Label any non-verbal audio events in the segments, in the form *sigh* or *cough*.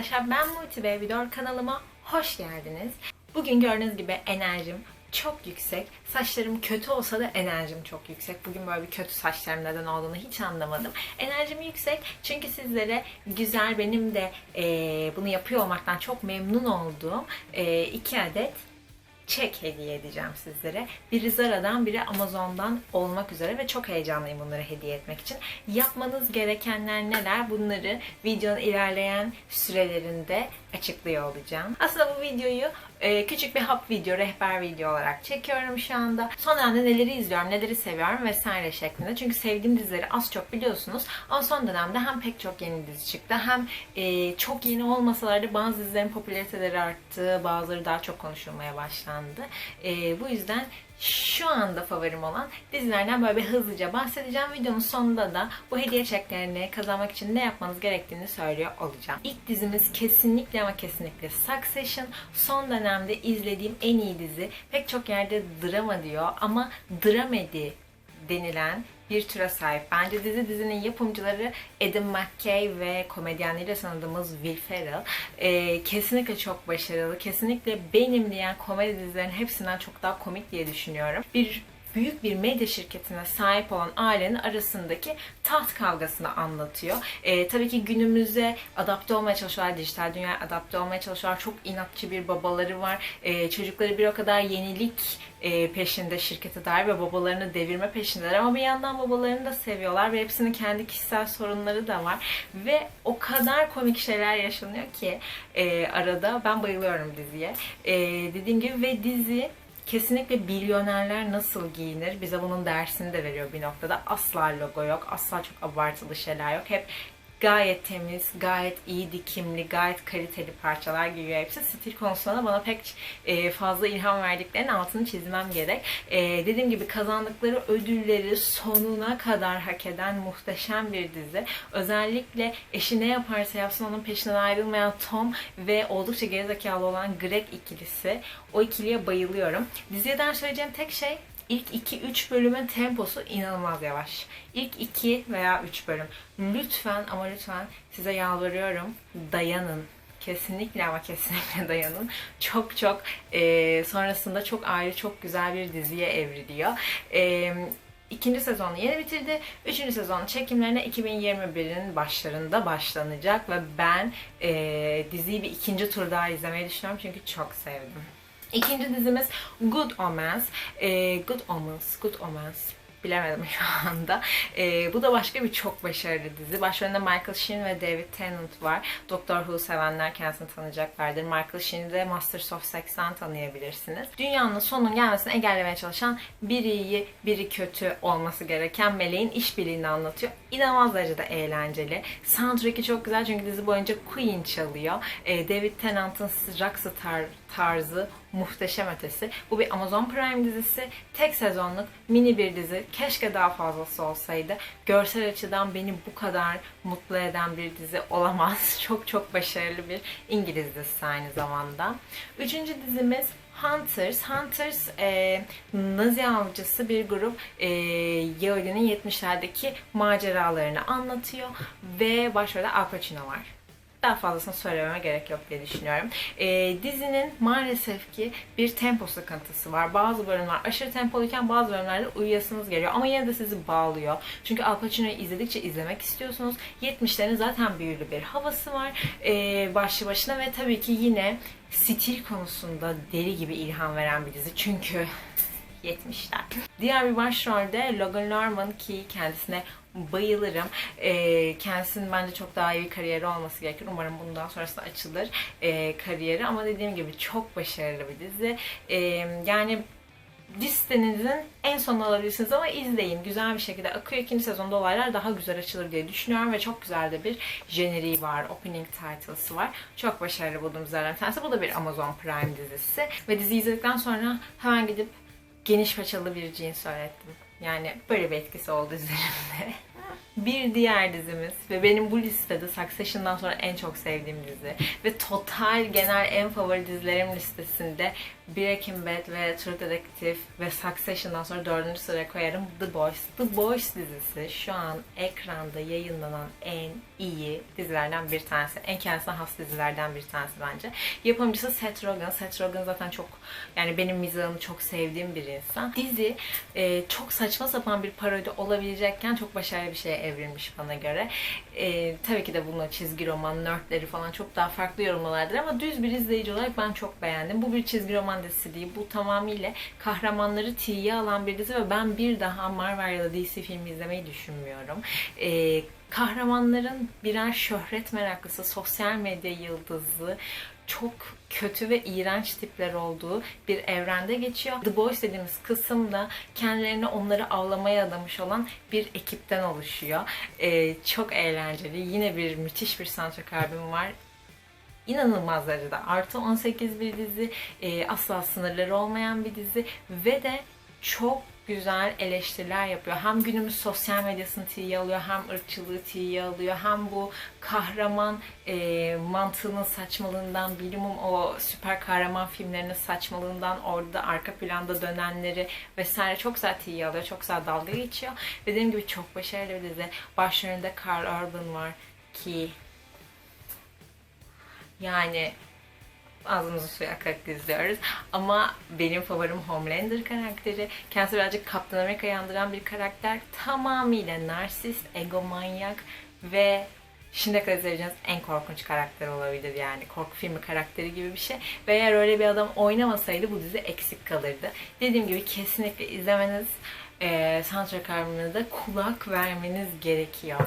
arkadaşlar ben Motive Video kanalıma hoş geldiniz. Bugün gördüğünüz gibi enerjim çok yüksek. Saçlarım kötü olsa da enerjim çok yüksek. Bugün böyle bir kötü saçlarım neden olduğunu hiç anlamadım. Enerjim yüksek çünkü sizlere güzel benim de eee, bunu yapıyor olmaktan çok memnun olduğum eee, iki adet çek hediye edeceğim sizlere. Biri Zara'dan, biri Amazon'dan olmak üzere ve çok heyecanlıyım bunları hediye etmek için. Yapmanız gerekenler neler? Bunları videonun ilerleyen sürelerinde açıklıyor olacağım. Aslında bu videoyu e, küçük bir hap video, rehber video olarak çekiyorum şu anda. Son dönemde neleri izliyorum, neleri seviyorum vesaire şeklinde. Çünkü sevdiğim dizileri az çok biliyorsunuz. Ama son dönemde hem pek çok yeni dizi çıktı hem e, çok yeni olmasalar da bazı dizilerin popülariteleri arttı, bazıları daha çok konuşulmaya başlandı. E, bu yüzden şu anda favorim olan dizilerden böyle bir hızlıca bahsedeceğim. Videonun sonunda da bu hediye çeklerini kazanmak için ne yapmanız gerektiğini söylüyor olacağım. İlk dizimiz kesinlikle ama kesinlikle Succession. Son dönemde izlediğim en iyi dizi. Pek çok yerde drama diyor ama dramedy denilen bir türe sahip. Bence dizi dizinin yapımcıları Adam McKay ve komedyenliğiyle tanıdığımız Will Ferrell. Ee, kesinlikle çok başarılı. Kesinlikle benim diyen komedi dizilerinin hepsinden çok daha komik diye düşünüyorum. Bir büyük bir medya şirketine sahip olan ailenin arasındaki taht kavgasını anlatıyor. Ee, tabii ki günümüze adapte olmaya çalışıyorlar, dijital dünyaya adapte olmaya çalışıyorlar. Çok inatçı bir babaları var. Ee, çocukları bir o kadar yenilik e, peşinde şirkete dair ve babalarını devirme peşindeler. Ama bir yandan babalarını da seviyorlar ve hepsinin kendi kişisel sorunları da var. Ve o kadar komik şeyler yaşanıyor ki e, arada ben bayılıyorum diziye. E, dediğim gibi ve dizi Kesinlikle milyonerler nasıl giyinir? Bize bunun dersini de veriyor bir noktada. Asla logo yok. Asla çok abartılı şeyler yok. Hep gayet temiz, gayet iyi dikimli, gayet kaliteli parçalar giyiyor hepsi. Stil konusunda bana pek e, fazla ilham verdiklerinin altını çizmem gerek. E, dediğim gibi kazandıkları ödülleri sonuna kadar hak eden muhteşem bir dizi. Özellikle eşi ne yaparsa yapsın onun peşinden ayrılmayan Tom ve oldukça gerizekalı olan Greg ikilisi. O ikiliye bayılıyorum. Diziden söyleyeceğim tek şey İlk 2-3 bölümün temposu inanılmaz yavaş. İlk 2 veya 3 bölüm. Lütfen ama lütfen size yalvarıyorum dayanın. Kesinlikle ama kesinlikle *laughs* dayanın. Çok çok e, sonrasında çok ayrı çok güzel bir diziye evriliyor. E, İkinci sezonu yeni bitirdi. Üçüncü sezon çekimlerine 2021'in başlarında başlanacak ve ben e, diziyi bir ikinci tur daha izlemeyi düşünüyorum çünkü çok sevdim. İkinci dizimiz Good Omens. Ee, Good Omens, Good Omens bilemedim şu anda. Ee, bu da başka bir çok başarılı dizi. Başrolünde Michael Sheen ve David Tennant var. Doctor Who sevenler kendisini tanıyacaklardır. Michael Sheen'i de Masters of Sex'ten tanıyabilirsiniz. Dünyanın sonunun gelmesini engellemeye çalışan biri iyi, biri kötü olması gereken meleğin işbirliğini anlatıyor. İnanılmaz derecede eğlenceli. Soundtrack'i çok güzel çünkü dizi boyunca Queen çalıyor. Ee, David Tennant'ın rockstar tarzı muhteşem ötesi. Bu bir Amazon Prime dizisi. Tek sezonluk mini bir dizi. Keşke daha fazlası olsaydı. Görsel açıdan beni bu kadar mutlu eden bir dizi olamaz. *laughs* Çok çok başarılı bir İngiliz dizisi aynı zamanda. Üçüncü dizimiz Hunters. Hunters e, Nazi avcısı bir grup e, Yahudi'nin 70'lerdeki maceralarını anlatıyor ve başrolde Al Pacino var. Daha fazlasını söylememe gerek yok diye düşünüyorum. E, dizinin maalesef ki bir tempo sıkıntısı var. Bazı bölümler aşırı tempoluyken bazı bölümlerde uyuyasınız geliyor. Ama yine de sizi bağlıyor. Çünkü Al Pacino'yu izledikçe izlemek istiyorsunuz. 70'lerin zaten büyülü bir havası var. E, başlı başına ve tabii ki yine stil konusunda deli gibi ilham veren bir dizi. Çünkü 70'ler. Diğer bir başrolde Logan Lerman ki kendisine bayılırım. Ee, kendisinin bence çok daha iyi bir kariyeri olması gerekir. Umarım bundan sonrasında açılır e, kariyeri. Ama dediğim gibi çok başarılı bir dizi. Ee, yani listenizin en sonuna alabilirsiniz ama izleyin. Güzel bir şekilde akıyor. İkinci sezonda olaylar daha güzel açılır diye düşünüyorum ve çok güzel de bir jeneriği var. Opening titles'ı var. Çok başarılı bulduğum dizilerden tanesi. Bu da bir Amazon Prime dizisi. Ve dizi izledikten sonra hemen gidip geniş paçalı bir jeans öğrettim. Yani böyle bir etkisi oldu *laughs* üzerimde. Bir diğer dizimiz ve benim bu listede Succession'dan sonra en çok sevdiğim dizi ve total genel en favori dizilerim listesinde Breaking Bad ve True Detective ve Succession'dan sonra dördüncü sıraya koyarım The Boys. The Boys dizisi şu an ekranda yayınlanan en iyi dizilerden bir tanesi. En kendisine has dizilerden bir tanesi bence. Yapımcısı Seth Rogen. Seth Rogen zaten çok yani benim mizahımı çok sevdiğim bir insan. Dizi e, çok saçma sapan bir parodi olabilecekken çok başarılı bir şeye evrilmiş bana göre. E, tabii ki de bunu çizgi roman, nerdleri falan çok daha farklı yorumlardır ama düz bir izleyici olarak ben çok beğendim. Bu bir çizgi roman dizisi değil. Bu tamamıyla kahramanları tiye alan bir dizi ve ben bir daha Marvel ya da DC filmi izlemeyi düşünmüyorum. E, kahramanların birer şöhret meraklısı, sosyal medya yıldızı, çok kötü ve iğrenç tipler olduğu bir evrende geçiyor. The Boys dediğimiz kısımda kendilerini onları avlamaya adamış olan bir ekipten oluşuyor. Ee, çok eğlenceli. Yine bir müthiş bir soundtrack albüm var inanılmaz derecede artı 18 bir dizi, e, asla sınırları olmayan bir dizi ve de çok güzel eleştiriler yapıyor. Hem günümüz sosyal medyasını tiye alıyor, hem ırkçılığı tiye alıyor, hem bu kahraman e, mantığının saçmalığından, bilimum o süper kahraman filmlerinin saçmalığından, orada arka planda dönenleri vesaire çok güzel tiye alıyor, çok güzel dalga geçiyor. Ve dediğim gibi çok başarılı bir dizi. Başlarında Carl Urban var ki yani ağzımızı suya akarak izliyoruz. Ama benim favorim Homelander karakteri. Kendisi birazcık Kaptan Amerika'yı andıran bir karakter. Tamamıyla narsist, egomanyak ve şimdiye kadar izleyeceğiniz en korkunç karakter olabilir yani. Korku filmi karakteri gibi bir şey. Ve eğer öyle bir adam oynamasaydı bu dizi eksik kalırdı. Dediğim gibi kesinlikle izlemeniz e, soundtrack albümüne de kulak vermeniz gerekiyor.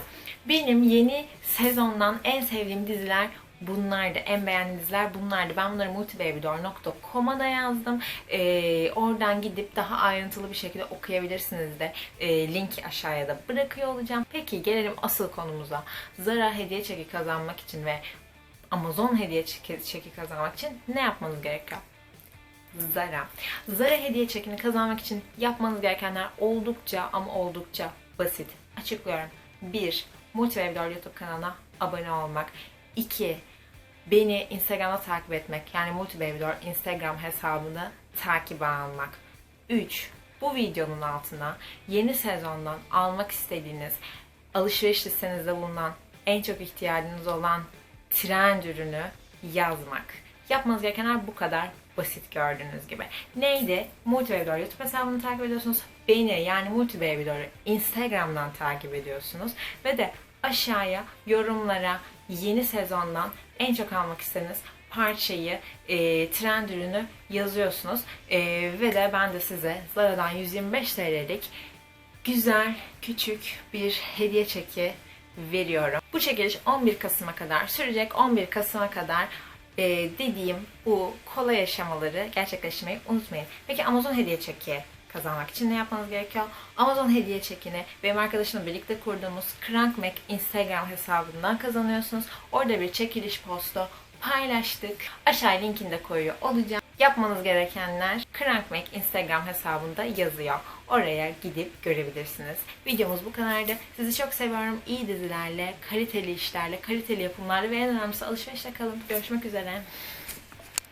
Benim yeni sezondan en sevdiğim diziler bunlardı. En beğendiğim diziler bunlardı. Ben bunları multibabydoor.com'a da yazdım. Ee, oradan gidip daha ayrıntılı bir şekilde okuyabilirsiniz de. Ee, linki aşağıya da bırakıyor olacağım. Peki gelelim asıl konumuza. Zara hediye çeki kazanmak için ve Amazon hediye çeki, kazanmak için ne yapmanız gerekiyor? Zara. Zara hediye çekini kazanmak için yapmanız gerekenler oldukça ama oldukça basit. Açıklıyorum. 1. Multibabydoor YouTube kanalına abone olmak. 2 beni Instagram'da takip etmek. Yani Multibabydoor Instagram hesabını takip almak. 3. Bu videonun altına yeni sezondan almak istediğiniz alışveriş listenizde bulunan en çok ihtiyacınız olan trend ürünü yazmak. Yapmanız gerekenler bu kadar basit gördüğünüz gibi. Neydi? Multibabydoor YouTube hesabını takip ediyorsunuz. Beni yani Multibabydoor'u Instagram'dan takip ediyorsunuz. Ve de aşağıya yorumlara yeni sezondan en çok almak istediğiniz parçayı, e, trend ürünü yazıyorsunuz. E, ve de ben de size Zara'dan 125 TL'lik güzel, küçük bir hediye çeki veriyorum. Bu çekiliş 11 Kasım'a kadar sürecek. 11 Kasım'a kadar e, dediğim bu kolay aşamaları gerçekleştirmeyi unutmayın. Peki Amazon hediye çeki kazanmak için ne yapmanız gerekiyor? Amazon hediye çekini benim arkadaşımla birlikte kurduğumuz Crankmac Instagram hesabından kazanıyorsunuz. Orada bir çekiliş postu paylaştık. Aşağı linkini de koyuyor olacağım. Yapmanız gerekenler Crankmac Instagram hesabında yazıyor. Oraya gidip görebilirsiniz. Videomuz bu kadardı. Sizi çok seviyorum. İyi dizilerle, kaliteli işlerle, kaliteli yapımlarla ve en önemlisi alışverişle kalın. Görüşmek üzere.